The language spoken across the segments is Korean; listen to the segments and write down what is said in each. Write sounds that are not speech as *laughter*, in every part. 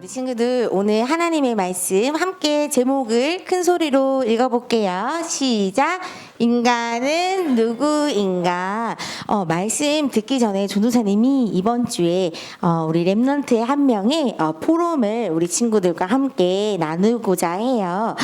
우리 친구들 오늘 하나님의 말씀 함께 제목을 큰 소리로 읽어볼게요. 시작. 인간은 누구인가? 어, 말씀 듣기 전에 전도사님이 이번 주에 어, 우리 랩런트의 한 명의 어, 포럼을 우리 친구들과 함께 나누고자 해요.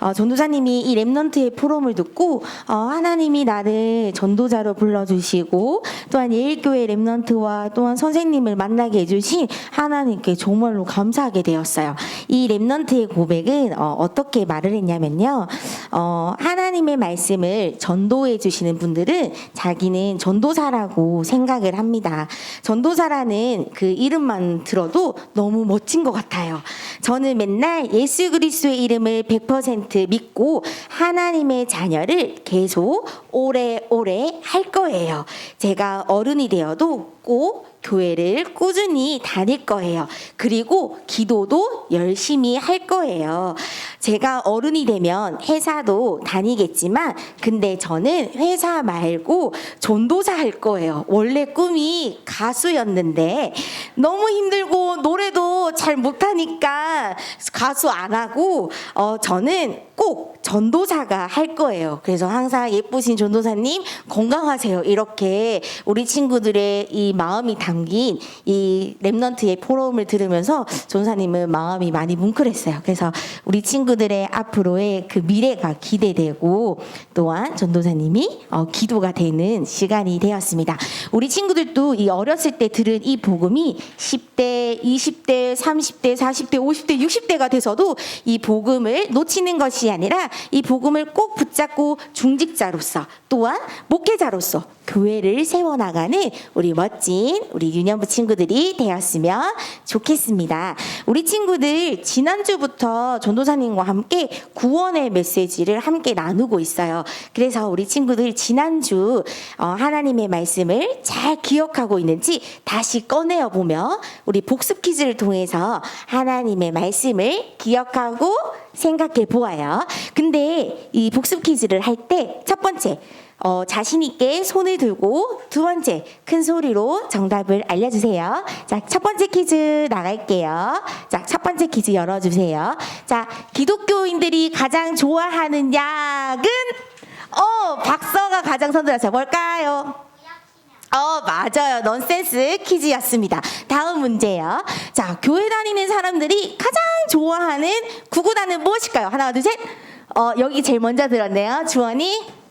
어, 전도사님이 이 랩런트의 포럼을 듣고 어, 하나님이 나를 전도자로 불러주시고 또한 예일교회 랩런트와 또한 선생님을 만나게 해주신 하나님께 정말로 감사하게 되었어요. 이 랩런트의 고백은 어, 어떻게 말을 했냐면요. 어, 하나님의 말씀을 전도해 주시는 분들은 자기는 전도사라고 생각을 합니다. 전도사라는 그 이름만 들어도 너무 멋진 것 같아요. 저는 맨날 예수 그리스도의 이름을 100% 믿고 하나님의 자녀를 계속 오래오래 할 거예요. 제가 어른이 되어도 꼭 교회를 꾸준히 다닐 거예요. 그리고 기도도 열심히 할 거예요. 제가 어른이 되면 회사도 다니겠지만, 근데 저는 회사 말고 전도사 할 거예요. 원래 꿈이 가수였는데, 너무 힘들고 노래도 잘 못하니까 가수 안 하고, 어, 저는 꼭 전도사가 할 거예요. 그래서 항상 예쁘신 전도사님 건강하세요. 이렇게 우리 친구들의 이 마음이 담긴 이 랩넌트의 포럼을 들으면서 전도사님은 마음이 많이 뭉클했어요. 그래서 우리 친구 들의 앞으로의 그 미래가 기대되고 또한 전도사님이 어, 기도가 되는 시간이 되었습니다. 우리 친구들도 이 어렸을 때 들은 이 복음이 10대, 20대, 30대, 40대, 50대, 60대가 돼서도 이 복음을 놓치는 것이 아니라 이 복음을 꼭 붙잡고 중직자로서 또한 목회자로서 교회를 세워나가는 우리 멋진 우리 유년부 친구들이 되었으면 좋겠습니다. 우리 친구들 지난주부터 전도사님과 함께 구원의 메시지를 함께 나누고 있어요. 그래서 우리 친구들 지난주 어, 하나님의 말씀을 잘 기억하고 있는지 다시 꺼내어 보며 우리 복습 퀴즈를 통해서 하나님의 말씀을 기억하고 생각해 보아요. 근데 이 복습 퀴즈를 할 때 첫 번째 어, 자신 있게 손을 들고 두 번째 큰 소리로 정답을 알려주세요. 자, 첫 번째 퀴즈 나갈게요. 자, 첫 번째 퀴즈 열어주세요. 자, 기독교인들이 가장 좋아하는 약은 어, 박서가 가장 선들었어요. 뭘까요? 어, 맞아요. 넌센스 퀴즈였습니다. 다음 문제요. 자, 교회 다니는 사람들이 가장 좋아하는 구구단은 무엇일까요? 하나, 둘, 셋. 어, 여기 제일 먼저 들었네요. 주원이.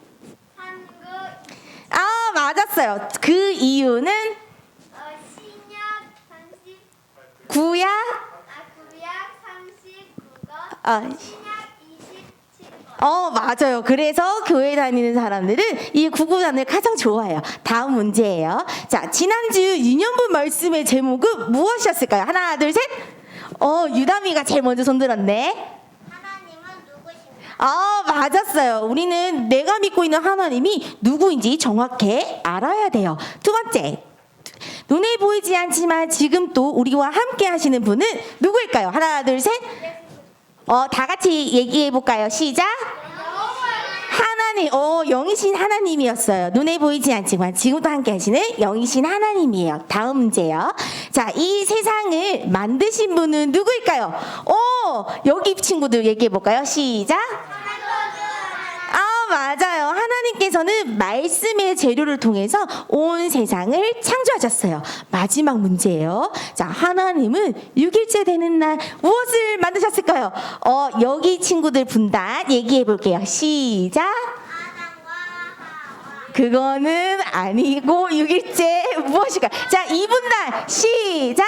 아, 맞았어요. 그 이유는 어, 신약 30 구약, 아 구약 39거 어, 신약 27거 어, 맞아요. 그래서 교회 다니는 사람들은 이 구구단을 가장 좋아해요. 다음 문제예요. 자, 지난주 유년부 말씀의 제목은 무엇이었을까요? 하나, 둘, 셋. 어, 유다미가 제일 먼저 손들었네. 하나님은 누구십니까? 아, 맞았어요. 우리는 내가 믿고 있는 하나님이 누구인지 정확히 알아야 돼요. 두 번째. 눈에 보이지 않지만 지금 또 우리와 함께 하시는 분은 누구일까요? 하나, 둘, 셋. 어, 다 같이 얘기해 볼까요? 시작. 하나님, 어, 영이신 하나님이었어요. 눈에 보이지 않지만 지금도 함께 하시는 영이신 하나님이에요. 다음 문제요. 자, 이 세상을 만드신 분은 누구일까요? 어, 여기 친구들 얘기해 볼까요? 시작. 아, 맞아요. 하나님께서는 말씀의 재료를 통해서 온 세상을 창조하셨어요. 마지막 문제예요. 자, 하나님은 6일째 되는 날 무엇을 만드셨을까요? 어, 여기 친구들 분단 얘기해 볼게요. 시작. 그거는 아니고 6일째 무엇일까요? 자, 2분단 시작.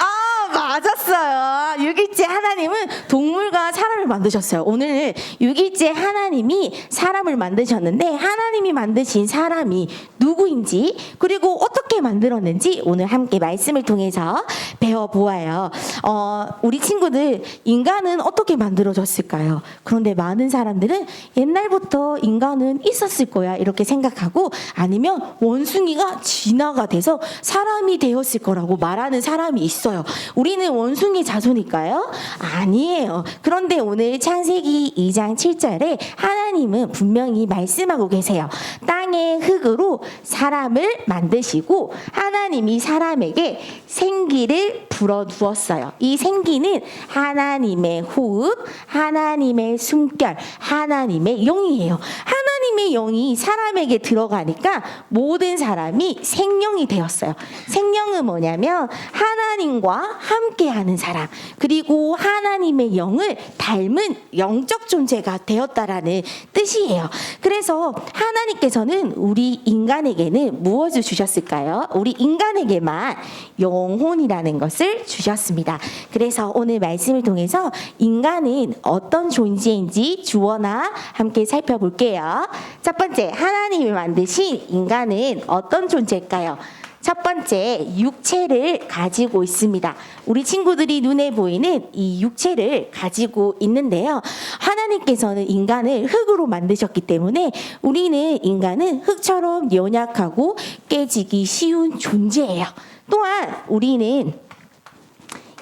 아, 맞았어요. 6일째 하나님은 동물과 사람 을 만드셨어요. 오늘 6일째 하나님이 사람을 만드셨는데 하나님이 만드신 사람이 누구인지 그리고 어떻게 만들었는지 오늘 함께 말씀을 통해서 배워보아요. 어, 우리 친구들 인간은 어떻게 만들어졌을까요? 그런데 많은 사람들은 옛날부터 인간은 있었을 거야 이렇게 생각하고 아니면 원숭이가 진화가 돼서 사람이 되었을 거라고 말하는 사람이 있어요. 우리는 원숭이 자손일까요? 아니에요. 그런데 오늘 오늘 창세기 2장 7절에 하나님은 분명히 말씀하고 계세요. 땅의 흙으로 사람을 만드시고 하나님이 사람에게 생기를 불어 두었어요. 이 생기는 하나님의 호흡, 하나님의 숨결, 하나님의 영이에요. 하나님의 영이 사람에게 들어가니까 모든 사람이 생명이 되었어요. 생명은 뭐냐면 하나님과 함께하는 사람, 그리고 하나님의 영을 닮은 영적 존재가 되었다라는 뜻이에요. 그래서 하나님께서는 우리 인간에게는 무엇을 주셨을까요? 우리 인간에게만 영혼이라는 것을 주셨습니다. 그래서 오늘 말씀을 통해서 인간은 어떤 존재인지 주어나 함께 살펴볼게요. 첫 번째, 하나님이 만드신 인간은 어떤 존재일까요? 첫 번째, 육체를 가지고 있습니다. 우리 친구들이 눈에 보이는 이 육체를 가지고 있는데요. 하나님께서는 인간을 흙으로 만드셨기 때문에 우리는 인간은 흙처럼 연약하고 깨지기 쉬운 존재예요. 또한 우리는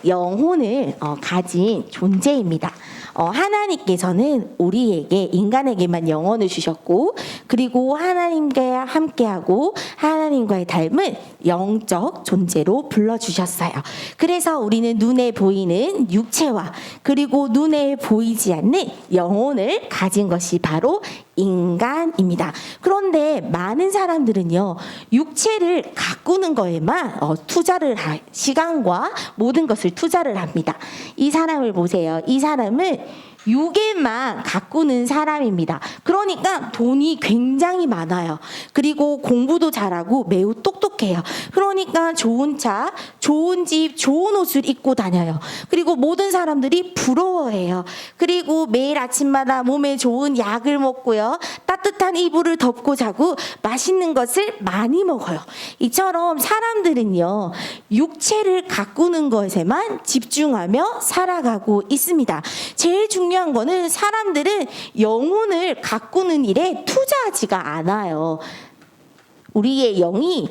영혼을 어, 가진 존재입니다. 어, 하나님께서는 우리에게 인간에게만 영혼을 주셨고 그리고 하나님과 함께하고 하나님과의 닮은 영적 존재로 불러주셨어요. 그래서 우리는 눈에 보이는 육체와 그리고 눈에 보이지 않는 영혼을 가진 것이 바로 인간입니다. 그런데 많은 사람들은요, 육체를 가꾸는 거에만 어, 투자를 하, 시간과 모든 것을 투자를 합니다. 이 사람을 보세요. 이 사람은 육에만 가꾸는 사람입니다. 그러니까 돈이 굉장히 많아요. 그리고 공부도 잘하고 매우 똑똑해요. 그러니까 좋은 차, 좋은 집, 좋은 옷을 입고 다녀요. 그리고 모든 사람들이 부러워해요. 그리고 매일 아침마다 몸에 좋은 약을 먹고요. 따뜻한 이불을 덮고 자고 맛있는 것을 많이 먹어요. 이처럼 사람들은요, 육체를 가꾸는 것에만 집중하며 살아가고 있습니다. 제일 중요한 거는 사람들은 영혼을 가꾸는 일에 투자하지가 않아요. 우리의 영이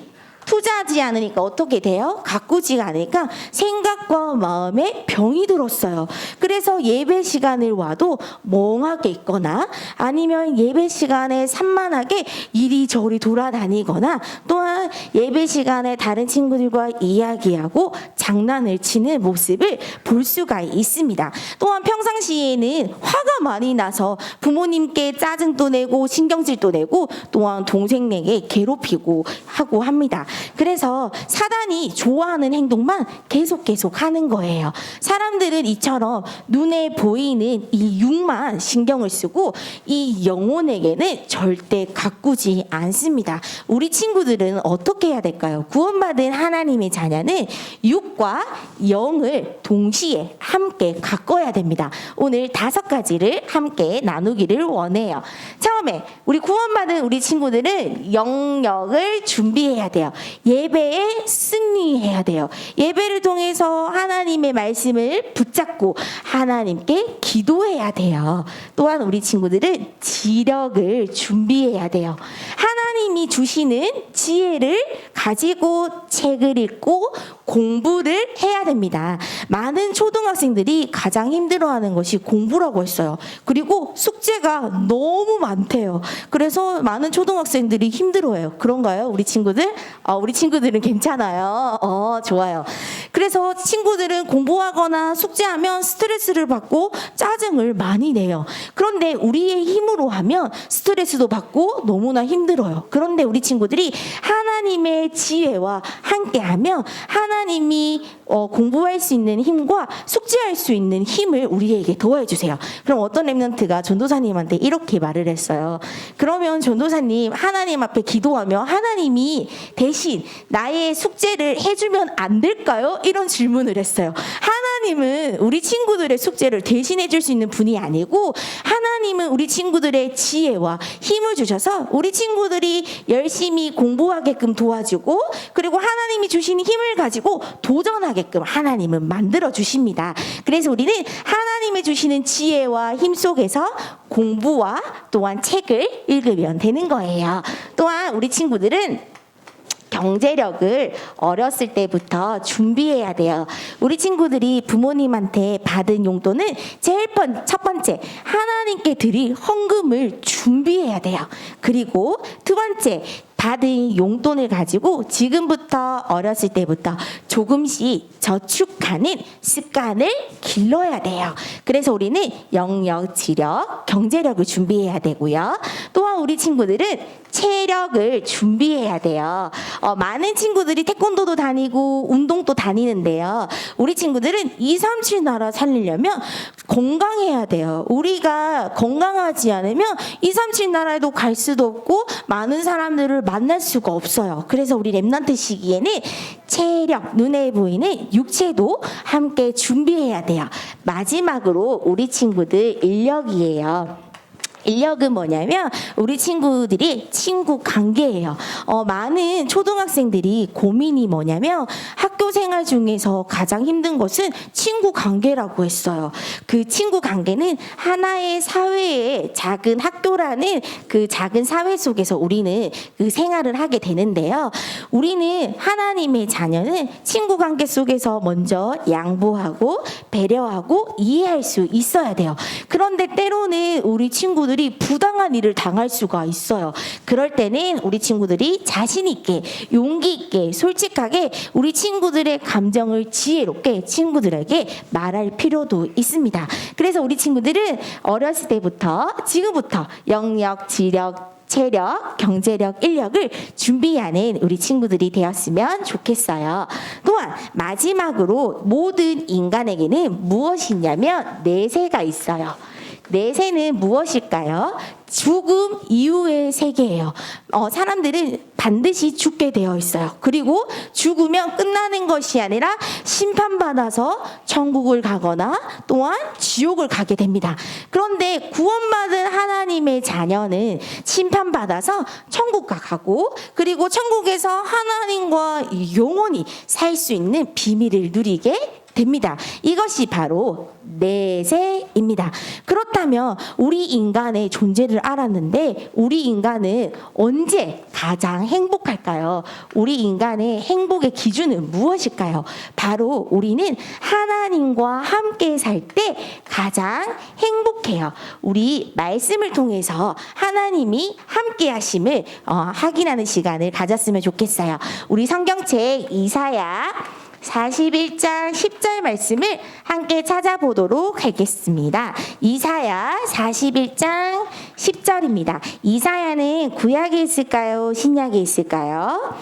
투자하지 않으니까 어떻게 돼요? 가꾸지가 않으니까 생각과 마음에 병이 들었어요. 그래서 예배 시간을 와도 멍하게 있거나 아니면 예배 시간에 산만하게 이리저리 돌아다니거나 또한 예배 시간에 다른 친구들과 이야기하고 장난을 치는 모습을 볼 수가 있습니다. 또한 평상시에는 화가 많이 나서 부모님께 짜증도 내고 신경질도 내고 또한 동생에게 괴롭히고 하고 합니다. 그래서 사단이 좋아하는 행동만 계속 계속 하는 거예요. 사람들은 이처럼 눈에 보이는 이 육만 신경을 쓰고 이 영혼에게는 절대 가꾸지 않습니다. 우리 친구들은 어떻게 해야 될까요? 구원받은 하나님의 자녀는 육과 영을 동시에 함께 가꿔야 됩니다. 오늘 다섯 가지를 함께 나누기를 원해요. 처음에 우리 구원받은 우리 친구들은 영역을 준비해야 돼요. 예배에 승리해야 돼요. 예배를 통해서 하나님의 말씀을 붙잡고 하나님께 기도해야 돼요. 또한 우리 친구들은 지력을 준비해야 돼요. 하나 님이 주시는 지혜를 가지고 책을 읽고 공부를 해야 됩니다. 많은 초등학생들이 가장 힘들어하는 것이 공부라고 했어요. 그리고 숙제가 너무 많대요. 그래서 많은 초등학생들이 힘들어해요. 그런가요, 우리 친구들? 어, 우리 친구들은 괜찮아요. 어, 좋아요. 그래서 친구들은 공부하거나 숙제하면 스트레스를 받고 짜증을 많이 내요. 그런데 우리의 힘으로 하면 스트레스도 받고 너무나 힘들어요. 그런데 우리 친구들이 하나님의 지혜와 함께하면 하나님이 어, 공부할 수 있는 힘과 숙제할 수 있는 힘을 우리에게 도와해 주세요. 그럼 어떤 랩런트가 전도사님한테 이렇게 말을 했어요. 그러면 전도사님 하나님 앞에 기도하며 하나님이 대신 나의 숙제를 해주면 안 될까요? 이런 질문을 했어요. 하나님은 우리 친구들의 숙제를 대신해 줄 수 있는 분이 아니고 하나님은 우리 친구들의 지혜와 힘을 주셔서 우리 친구들이 열심히 공부하게끔 도와주고 그리고 하나님이 주신 힘을 가지고 도전하게끔 하나님은 만들어 주십니다. 그래서 우리는 하나님이 주시는 지혜와 힘 속에서 공부와 또한 책을 읽으면 되는 거예요. 또한 우리 친구들은 경제력을 어렸을 때부터 준비해야 돼요. 우리 친구들이 부모님한테 받은 용돈은 제일 번, 첫 번째, 하나님께 드릴 헌금을 준비해야 돼요. 그리고 두 번째, 받은 용돈을 가지고 지금부터 어렸을 때부터 조금씩 저축하는 습관을 길러야 돼요. 그래서 우리는 영역, 지력, 경제력을 준비해야 되고요. 또한 우리 친구들은 체력을 준비해야 돼요. 어, 많은 친구들이 태권도도 다니고 운동도 다니는데요. 우리 친구들은 2, 3, 7 나라 살리려면 건강해야 돼요. 우리가 건강하지 않으면 2, 3, 7 나라에도 갈 수도 없고 많은 사람들을 만날 수가 없어요. 그래서 우리 랩런트 시기에는 체력, 눈에 보이는 육체도 함께 준비해야 돼요. 마지막으로 우리 친구들 인력이에요. 인력은 뭐냐면 우리 친구들이 친구 관계예요. 어, 많은 초등학생들이 고민이 뭐냐면 학 교 생활 중에서 가장 힘든 것은 친구 관계라고 했어요. 그 친구 관계는 하나의 사회의 작은 학교라는 그 작은 사회 속에서 우리는 그 생활을 하게 되는데요. 우리는 하나님의 자녀는 친구 관계 속에서 먼저 양보하고 배려하고 이해할 수 있어야 돼요. 그런데 때로는 우리 친구들이 부당한 일을 당할 수가 있어요. 그럴 때는 우리 친구들이 자신 있게 용기 있게 솔직하게 우리 친구들 의 감정을 지혜롭게 친구들에게 말할 필요도 있습니다. 그래서 우리 친구들은 어렸을 때부터 지금부터 영역, 지력, 체력, 경제력, 인력을 준비하는 우리 친구들이 되었으면 좋겠어요. 또한 마지막으로 모든 인간에게는 무엇이냐면 내세가 있어요. 내세는 무엇일까요? 죽음 이후의 세계예요. 어, 사람들은 반드시 죽게 되어 있어요. 그리고 죽으면 끝나는 것이 아니라 심판받아서 천국을 가거나 또한 지옥을 가게 됩니다. 그런데 구원받은 하나님의 자녀는 심판받아서 천국 가고 그리고 천국에서 하나님과 영원히 살 수 있는 비밀을 누리게 됩니다. 이것이 바로 내세입니다. 그렇다면 우리 인간의 존재를 알았는데 우리 인간은 언제 가장 행복할까요? 우리 인간의 행복의 기준은 무엇일까요? 바로 우리는 하나님과 함께 살 때 가장 행복해요. 우리 말씀을 통해서 하나님이 함께 하심을 어, 확인하는 시간을 가졌으면 좋겠어요. 우리 성경책 이사야 41장 10절 말씀을 함께 찾아보도록 하겠습니다. 이사야 41장 10절입니다. 이사야는 구약에 있을까요? 신약에 있을까요?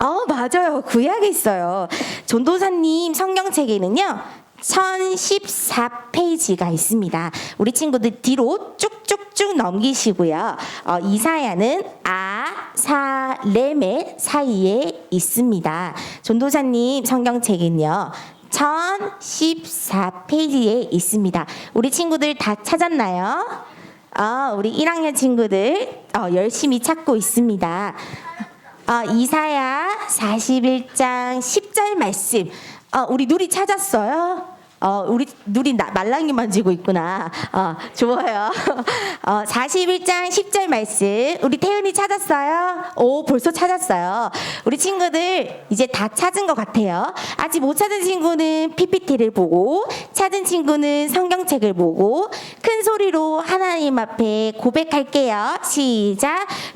어, 맞아요. 구약에 있어요. 전도사님 성경책에는요. 1014페이지가 있습니다. 우리 친구들 뒤로 쭉쭉쭉 넘기시고요. 어, 이사야는 아, 사, 렘의 사이에 있습니다. 전도사님 성경책은요. 1014페이지에 있습니다. 우리 친구들 다 찾았나요? 어, 우리 1학년 친구들 어, 열심히 찾고 있습니다. 어, 이사야 41장 10절 말씀. 어, 우리 누리 찾았어요? 어, 우리 누리 나, 말랑이 만지고 있구나. 어, 좋아요. *laughs* 어, 41장 10절 말씀. 우리 태은이 찾았어요? 오, 벌써 찾았어요. 우리 친구들 이제 다 찾은 것 같아요. 아직 못 찾은 친구는 PPT를 보고, 찾은 친구는 성경책을 보고, 큰 소리로 하나님 앞에 고백할게요. 시작.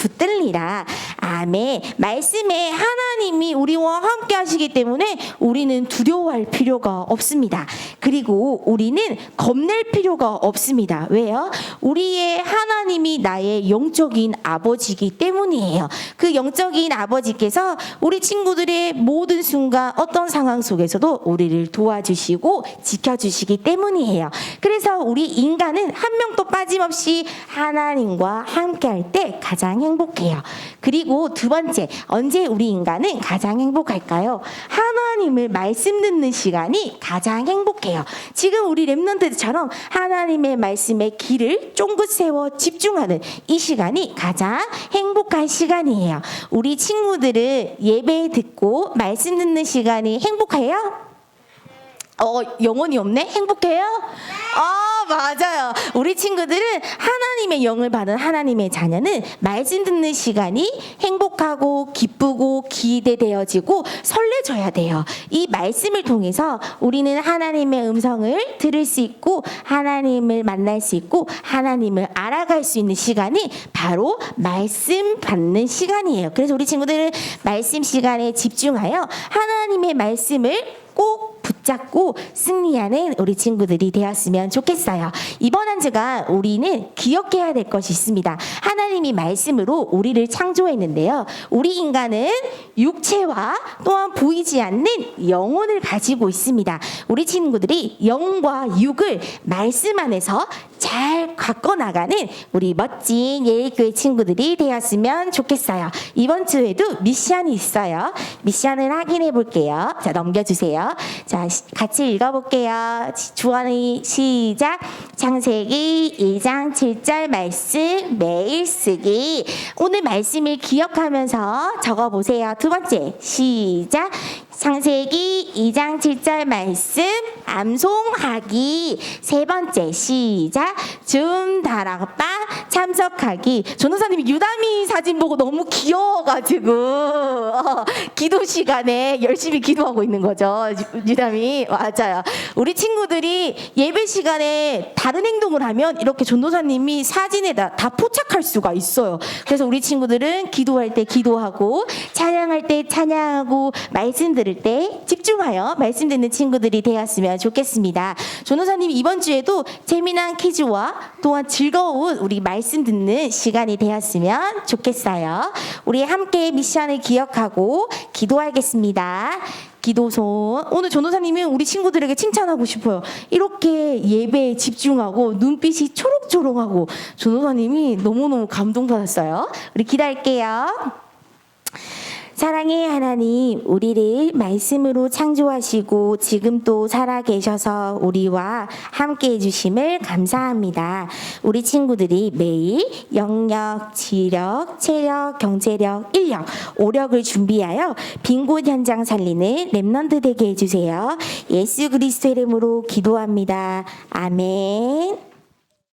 붙들리라. 아멘. 말씀에 하나님이 우리와 함께 하시기 때문에 우리는 두려워할 필요가 없습니다. 그리고 우리는 겁낼 필요가 없습니다. 왜요? 우리의 하나님이 나의 영적인 아버지이기 때문이에요. 그 영적인 아버지께서 우리 친구들의 모든 순간 어떤 상황 속에서도 우리를 도와주시고 지켜주시기 때문이에요. 그래서 우리 인간은 한 명도 빠짐없이 하나님과 함께 할 때 가장 행복해요. 그리고 두 번째, 언제 우리 인간은 가장 행복할까요? 하나님을 말씀 듣는 시간이 가장 행복해요. 지금 우리 랩런트처럼 하나님의 말씀에 귀를 쫑긋 세워 집중하는 이 시간이 가장 행복한 시간이에요. 우리 친구들은 예배 듣고 말씀 듣는 시간이 행복해요? 어, 영혼이 없네? 행복해요? 아, 맞아요. 우리 친구들은 하나님의 영을 받은 하나님의 자녀는 말씀 듣는 시간이 행복하고 기쁘고 기대되어지고 설레져야 돼요. 이 말씀을 통해서 우리는 하나님의 음성을 들을 수 있고 하나님을 만날 수 있고 하나님을 알아갈 수 있는 시간이 바로 말씀 받는 시간이에요. 그래서 우리 친구들은 말씀 시간에 집중하여 하나님의 말씀을 꼭 붙잡고 승리하는 우리 친구들이 되었으면 좋겠어요. 이번 한 주가 우리는 기억해야 될 것이 있습니다. 하나님이 말씀으로 우리를 창조했는데요. 우리 인간은 육체와 또한 보이지 않는 영혼을 가지고 있습니다. 우리 친구들이 영과 육을 말씀 안에서 잘 갖고 나가는 우리 멋진 예일교회 친구들이 되었으면 좋겠어요. 이번 주에도 미션이 있어요. 미션을 확인해 볼게요. 자, 넘겨주세요. 자, 시- 같이 읽어볼게요. 시- 주원의 시작. 창세기 2장 7절 말씀 매일 쓰기. 오늘 말씀을 기억하면서 적어보세요. 두 번째, 시작. 창세기 2장 7절 말씀 암송하기. 세 번째 시작. 줌 다락바 참석하기. 전도사님이 유다미 사진 보고 너무 귀여워가지고 어, 기도 시간에 열심히 기도하고 있는 거죠 유- 유다미 맞아요. 우리 친구들이 예배 시간에 다른 행동을 하면 이렇게 전도사님이 사진에 다 다 포착할 수가 있어요. 그래서 우리 친구들은 기도할 때 기도하고 찬양할 때 찬양하고 말씀 들을 때 집중하여 말씀 듣는 친구들이 되었으면 좋겠습니다. 조노사님 이번 주에도 재미난 퀴즈와 또한 즐거운 우리 말씀 듣는 시간이 되었으면 좋겠어요. 우리 함께 미션을 기억하고 기도하겠습니다. 기도손 오늘 전도사님은 우리 친구들에게 칭찬하고 싶어요. 이렇게 예배에 집중하고 눈빛이 초록초록하고 전도사님이 너무너무 감동받았어요. 우리 기도할게요. 사랑의 하나님, 우리를 말씀으로 창조하시고 지금 또 살아계셔서 우리와 함께 해주심을 감사합니다. 우리 친구들이 매일 영역, 지력, 체력, 경제력, 인력, 오력을 준비하여 빈곳 현장 살리는 랩넌트 되게 해주세요. 예수 그리스도 이름으로 기도합니다. 아멘.